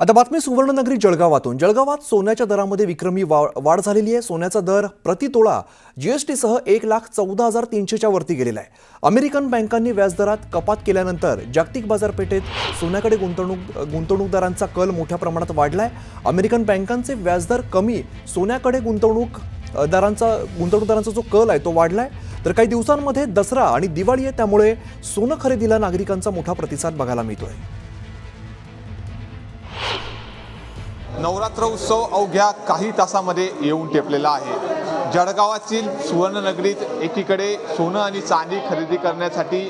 आता बातमी सुवर्णनगरी जळगावातून. जळगावात सोन्याच्या दरामध्ये विक्रमी वा- वाढ झालेली आहे. सोन्याचा दर प्रति तोळा जीएसटीसह एक लाख चौदा हजार तीनशेच्या वरती गेलेला आहे. अमेरिकन बँकांनी व्याजदरात कपात केल्यानंतर जागतिक बाजारपेठेत सोन्याकडे गुंतवणूक गुंतवणूकदारांचा कल मोठ्या प्रमाणात वाढलाय. अमेरिकन बँकांचे व्याजदर कमी सोन्याकडे गुंतवणूक दारांचा गुंतवणूकदारांचा जो कल आहे तो वाढलाय. तर काही दिवसांमध्ये दसरा आणि दिवाळी आहे त्यामुळे सोनं खरेदीला नागरिकांचा मोठा प्रतिसाद बघायला मिळतोय. नवरात्र उत्सव अवघ्या काही तासामध्ये येऊन टेपलेला आहे. जळगावातील सुवर्णनगरीत एकीकडे सोनं आणि चांदी खरेदी करण्यासाठी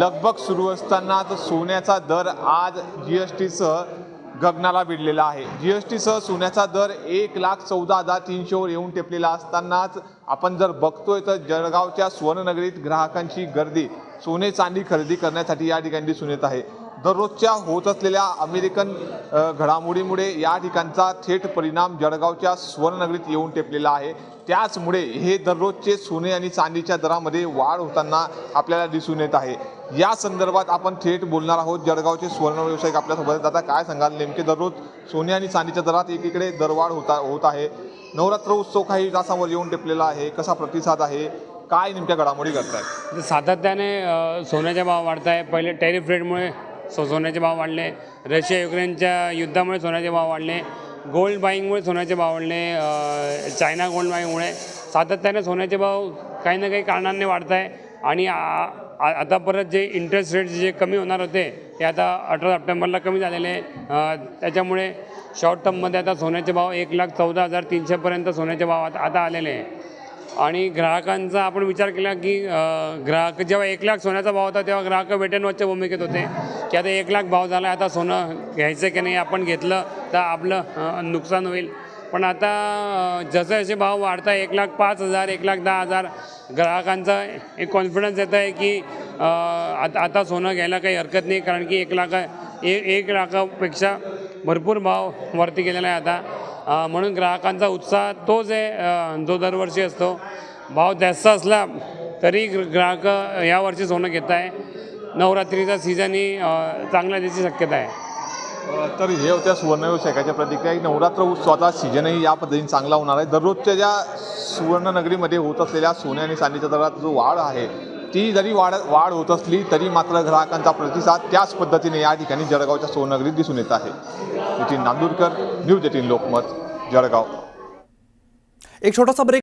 लगबग सुरू असतानाच सोन्याचा दर आज जी एस टीसह गगनाला भिडलेला आहे. जी एस टीसह सोन्याचा दर एक लाख चौदा हजार तीनशेवर येऊन टेपलेला असतानाच आपण जर बघतोय तर जळगावच्या सुवर्णनगरीत ग्राहकांची गर्दी सोने चांदी खरेदी करण्यासाठी या ठिकाणी दिसून येत आहे. दररोजच्या होत असलेल्या अमेरिकन घडामोडीमुळे या ठिकाणचा थेट परिणाम जळगावच्या सुवर्णनगरीत येऊन टेपलेला आहे. त्याचमुळे हे दररोजचे सोने आणि चांदीच्या दरामध्ये वाढ होताना आपल्याला दिसून येत आहे. या संदर्भात आपण थेट बोलणार आहोत जळगावचे सुवर्ण व्यावसायिक आपल्यासोबत आता काय सांगाल? नेमके दररोज सोने आणि चांदीच्या दरात एकीकडे दरवाढ होता होत आहे. नवरात्र उत्सव काही तासावर येऊन टेपलेला आहे. कसा प्रतिसाद आहे? काय नेमक्या घडामोडी करतायत म्हणजे सातत्याने सोन्याच्या सोन्याचे भाव वाढत आहे पहिले टॅरिफ रेटमुळे सो सोन्याचे भाव वाढले. रशिया युक्रेनच्या युद्धामुळे सोन्याचे भाव वाढले. गोल्ड बाईंगमुळे सोन्याचे भाव वाढले. चायना गोल्ड बाईंगमुळे. सातत्याने सोन्याचे भाव काही ना काही कारणांनी वाढत आहे आणि आता परत जे इंटरेस्ट रेट जे कमी होणार होते ते आता अठरा सप्टेंबरला कमी झालेले आहे. त्याच्यामुळे शॉर्ट टर्ममध्ये आता सोन्याचे भाव एक लाख चौदा हजार तीनशेपर्यंत सोन्याचे भाव आता आलेले आहे. आणि ग्राहकांचा आपण विचार केला की ग्राहक जेव्हा एक लाख सोन्याचा भाव होता तेव्हा ग्राहक वेटेनवरच्या भूमिकेत होते. की आता एक लाख भाव झाला आता सोनं घ्यायचं की नाही आपण घेतलं तर आपलं नुकसान होईल. पण आता जसे जसे भाव वाढत एक लाख पाच हजार एक लाख दहा हजार ग्राहकांचा एक कॉन्फिडन्स येत आहे की आता आता सोनं घ्यायला काही हरकत नाही कारण की एक लाख एक लाखापेक्षा भरपूर भाव वरती गेलेला आहे आता. म्हणून ग्राहकांचा उत्साह तोच आहे जो दरवर्षी असतो भाव जास्त असला तरी ग्राहक यावर्षी सोनं घेत आहे. नवरात्रीचा सीझनही ही चांगला द्यायची शक्यता आहे. तर हे होत्या सुवर्ण व्यावसायिकाच्या प्रतिक्रिया. नवरात्र उत्सवाचा सीजनही या पद्धतीने चांगला होणार आहे. दररोजच्या ज्या सुवर्णनगरीमध्ये होत असलेल्या सोन्या आणि चांदीच्या दरात जो वाढ आहे ती जरी वाढ वाढ होत असली तरी मात्र ग्राहकांचा प्रतिसाद त्याच पद्धतीने या ठिकाणी जळगावच्या सोनगरीत दिसून येत आहे. Nitin Nandurkar news eighteen Lokmat Jalgaon. एक छोटासा ब्रेक